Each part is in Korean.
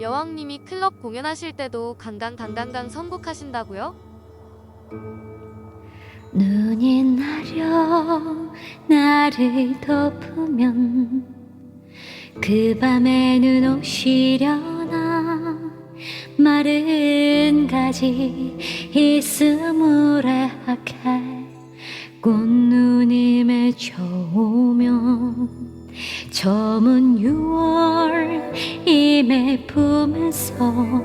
여왕님이 클럽 공연하실 때도 강강강강강 선곡하신다고요? 눈이 나려 나를 덮으면 그 밤에는 오시려나 마른 가지 이스무레 품에서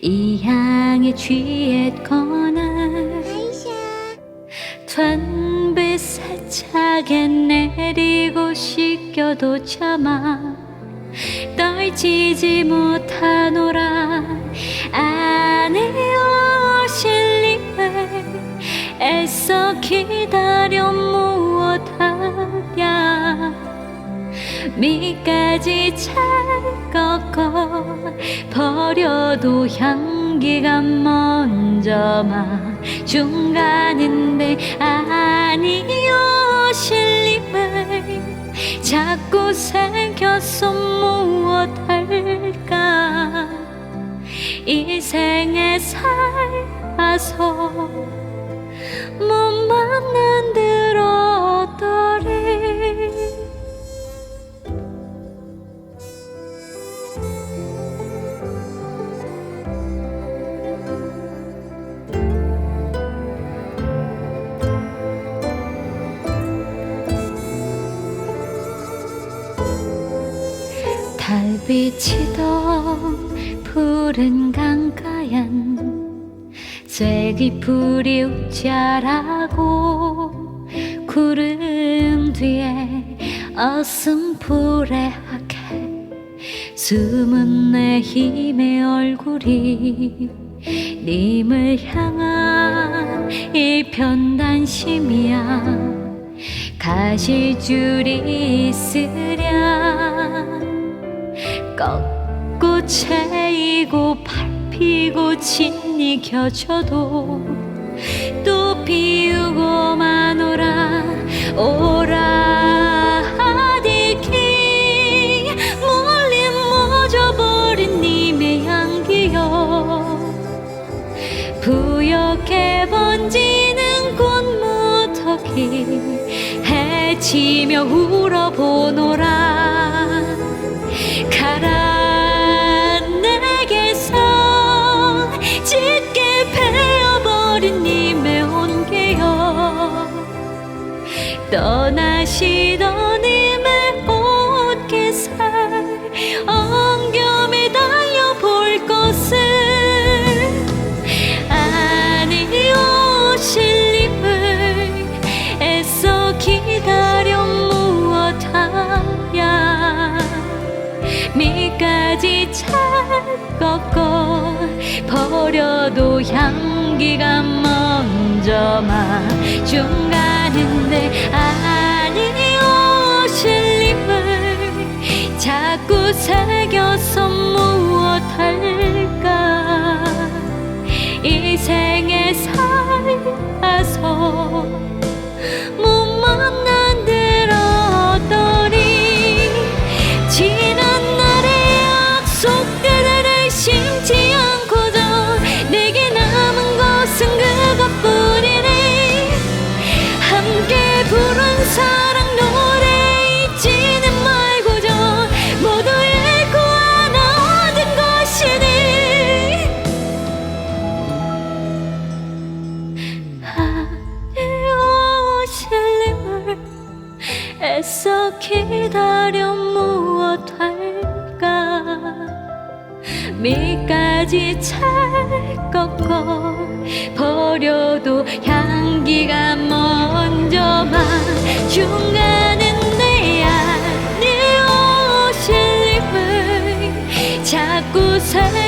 이 향에 취했거늘 턴비 세차게 내리고 씻겨도 참아 떨치지 못하노라. 아내 오실님을 애써 기다려 무 미까지 잘 꺾어 버려도 향기가 먼저 마중가는데 아니 오실님을 자꾸 새겨서 무엇할까? 이 생에 살아서 달비치던 푸른 강가엔 쐐기 풀이 웃자라고 구름 뒤에 어슴푸레 하게 숨은 내 힘의 얼굴이 님을 향한 이 편단심이야 가실 줄이 있으랴 꺾고 채이고 밟히고 진이 켜져도 또 피우고 마노라 오라 하디키 멀리 멎어버린 님의 향기여 부옇게 번지는 꽃무더기 해치며 울어보노라 떠나시던 님의 옷개살 엉겸에 달려볼 것을 아니 오실 님을 애써 기다려 무엇하랴. 미까지 잘 꺾어 버려도 향기가 먼저 마중가는 새겨서 무엇할까? 이 생에 살아서 못 만난 들었더니 지난 날의 약속들을 심지 않고도 내게 남은 것은 그것뿐이네 함께 부른 사랑 애써 기다려 무엇할까? 미까지 잘 꺾어 버려도 향기가 먼저 마중가는 내 안에 오실님을 자꾸 새